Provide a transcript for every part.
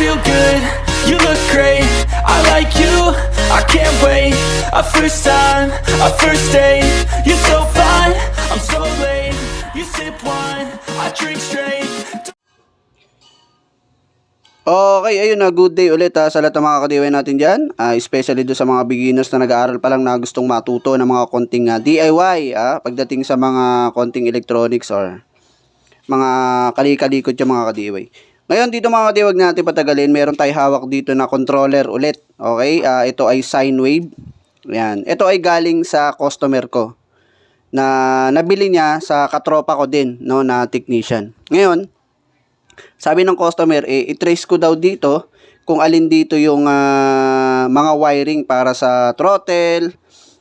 feel good, you look great. I like you, I can't wait. A first time, a first date. You're so fine, I'm so late. You sip wine, I drink straight. Okay, ayun na, good day ulit ha, sa lahat ng mga kadiway natin dyan. Ah, especially do sa mga beginners na nag-aaral pa lang na gustong matuto ng mga konting ah, DIY ah, pagdating sa mga konting electronics or mga kalikalikot yung mga kadiway. Ngayon dito mga kadiwag natin patagalin, meron tayo hawak dito na controller ulit. Okay, ah, ito ay sine wave. Yan. Ito ay galing sa customer ko na nabili niya sa katropa ko din no na technician. Ngayon, sabi ng customer, eh, i-trace ko daw dito kung alin dito yung ah, mga wiring para sa throttle,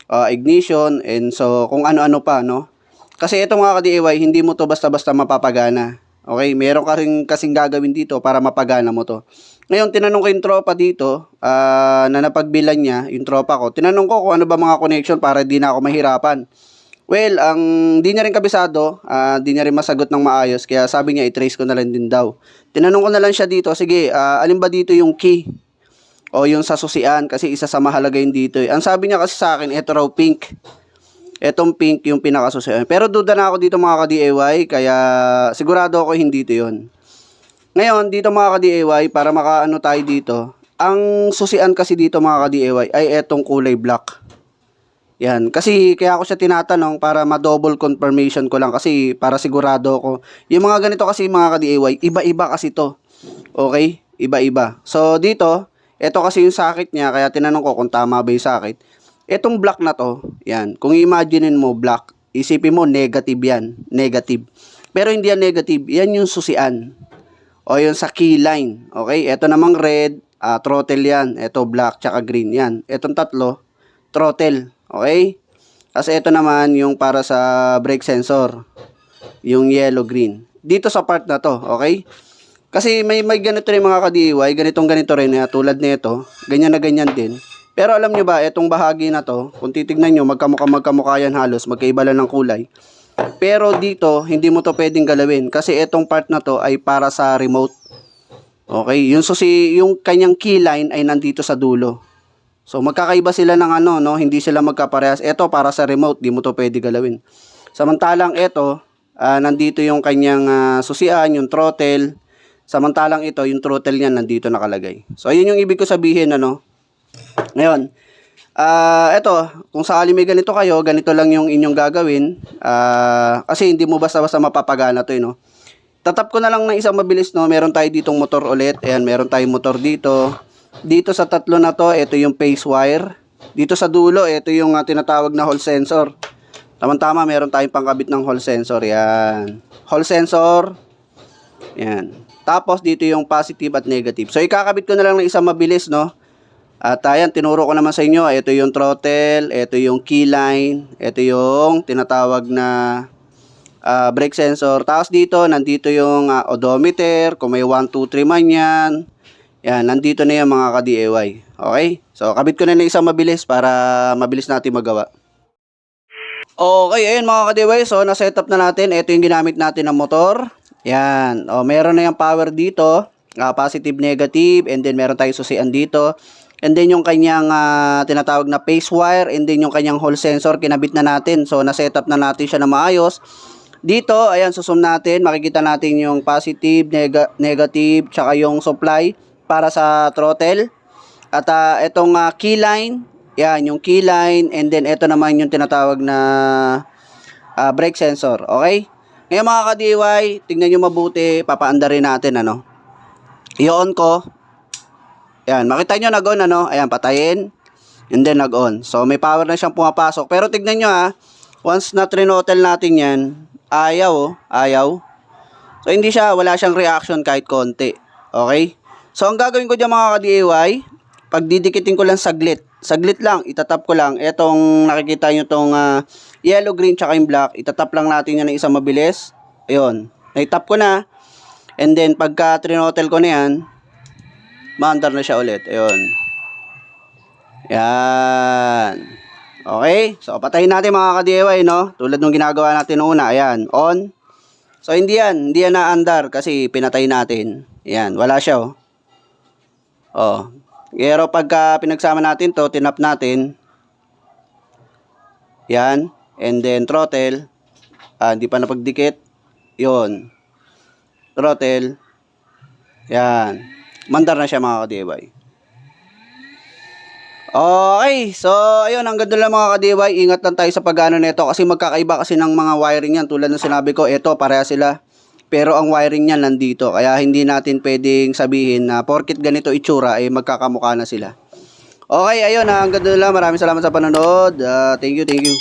ah, ignition, and so kung ano-ano pa, no? Kasi ito mga ka-DIY, hindi mo to basta-basta mapapagana. Okay, meron ka rin kasing gagawin dito para mapagana mo to. Ngayon, tinanong ko yung tropa dito, ah, na napagbilan niya, yung tropa ko, tinanong ko kung ano ba mga connection para di na ako mahirapan. Well, ang di niya rin kabisado, ah, di niya rin masagot ng maayos, kaya sabi niya i-trace ko na lang din daw. Tinanong ko na lang siya dito, sige, ah, alin ba dito yung key? O yung sa susian, kasi isa sa mahalaga yun dito. eh. Ang sabi niya kasi sa akin, ito raw pink. Etong pink yung pinakasusian. Pero duda na ako dito mga ka-DIY, kaya sigurado ako hindi ito yun. Ngayon, dito mga ka-DIY, para makaano tayo dito, ang susian kasi dito mga ka-DIY ay etong kulay black. Yan. Kasi kaya ako siya tinatanong para ma-double confirmation ko lang kasi para sigurado ako. Yung mga ganito kasi mga ka-DIY, iba-iba kasi to. Okay? Iba-iba. So dito, ito kasi yung sakit niya kaya tinanong ko kung tama ba yung sakit. Etong black na to, yan. Kung imaginein mo black, isipin mo negative yan. Negative. Pero hindi yan negative. Yan yung susian. O yung sa key line. Okay? Ito namang red, ah, throttle yan. Ito black, tsaka green yan. Etong tatlo, throttle. Okay? Kasi ito naman yung para sa brake sensor. Yung yellow green. Dito sa part na to, okay? Kasi may may ganito rin mga ka-DIY, ganitong ganito rin na tulad nito, ganyan na ganyan din. Pero alam nyo ba, itong bahagi na to, kung titignan nyo, magkamukha magkamukha yan halos, magkaiba lang ng kulay. Pero dito, hindi mo to pwedeng galawin kasi itong part na to ay para sa remote. Okay, yung susi, yung kanyang key line ay nandito sa dulo. So magkakaiba sila ng ano, no? Hindi sila magkaparehas. Ito para sa remote, di mo to pwede galawin. Samantalang ito, ah, nandito yung kanyang ah, susian, yung throttle. Samantalang ito, yung throttle niya nandito nakalagay. So ayun yung ibig ko sabihin ano. Ngayon, ah ito, kung sakali may ganito kayo, ganito lang yung inyong gagawin. Ah, kasi hindi mo basta-basta mapapagana to, eh, no? Tatap ko na lang ng isang mabilis, no? Meron tayo ditong motor ulit. Ayan, meron tayong motor dito. Dito sa tatlo na to, ito yung phase wire. Dito sa dulo, ito yung ah, tinatawag na hall sensor. Tama-tama, meron tayong pangkabit ng hall sensor. Yan. Hall sensor. Yan. Tapos, dito yung positive at negative. So, ikakabit ko na lang ng isang mabilis, no? At ayan, tinuro ko naman sa inyo. Ito yung throttle, ito yung key line, ito yung tinatawag na ah, brake sensor. Tapos dito, nandito yung ah, odometer, kung may 1, 2, 3 man yan. Yan, nandito na yung mga ka-DIY. Okay? So, kabit ko na ng isang mabilis para mabilis natin magawa. Okay, ayun mga ka-DIY. So, na-setup na natin. Ito yung ginamit natin ng motor. Yan. O, meron na yung power dito. ah, positive, negative. And then, meron tayong susian dito. And then, yung kanyang ah, tinatawag na phase wire. And then, yung kanyang hall sensor, kinabit na natin. So, na-setup na natin siya na maayos. Dito, ayan, susum natin. Makikita natin yung positive, nega- negative, tsaka yung supply para sa throttle. At ah, itong ah, key line, yan, yung key line. And then, ito naman yung tinatawag na ah, brake sensor. Okay? Ngayon mga ka-DIY, tingnan nyo mabuti. Papaanda rin natin, ano. I-on ko. Yan, makita nyo nag-on, ano. Ayan, patayin. And then nag-on. So, may power na siyang pumapasok. Pero tignan nyo, ha. Once na trinotel natin yan, ayaw, oh. Ayaw. So, hindi siya, wala siyang reaction kahit konti. Okay? So, ang gagawin ko dyan mga ka-DIY, pag didikitin ko lang saglit, saglit lang, itatap ko lang, etong nakikita nyo tong ah, yellow, green, tsaka yung black, itatap lang natin yan ng isang mabilis. Ayun, naitap ko na, and then pagka trinotel ko na yan, maandar na siya ulit. Ayun. Yan. Okay? So, patayin natin mga ka-DIY, no? Tulad nung ginagawa natin una. Ayan, on. So, hindi yan. Hindi yan na-andar kasi pinatay natin. Yan, wala siya, oh. Oh. Pero pagka pinagsama natin to, tinap natin. Yan. And then throttle. Ah, hindi pa napagdikit. Yon. Throttle. Yan. Mandar na siya mga ka-DIY. Okay, so ayun, ang ganda lang mga ka-DIY. Ingat lang tayo sa pagano nito kasi magkakaiba kasi ng mga wiring yan. Tulad ng sinabi ko, ito pareha sila. Pero ang wiring niyan nandito. Kaya hindi natin pwedeng sabihin na porkit ganito itsura, eh magkakamukha na sila. Okay, ayun, ah, ang ganda lang. Maraming salamat sa panonood. Ah, thank you, thank you.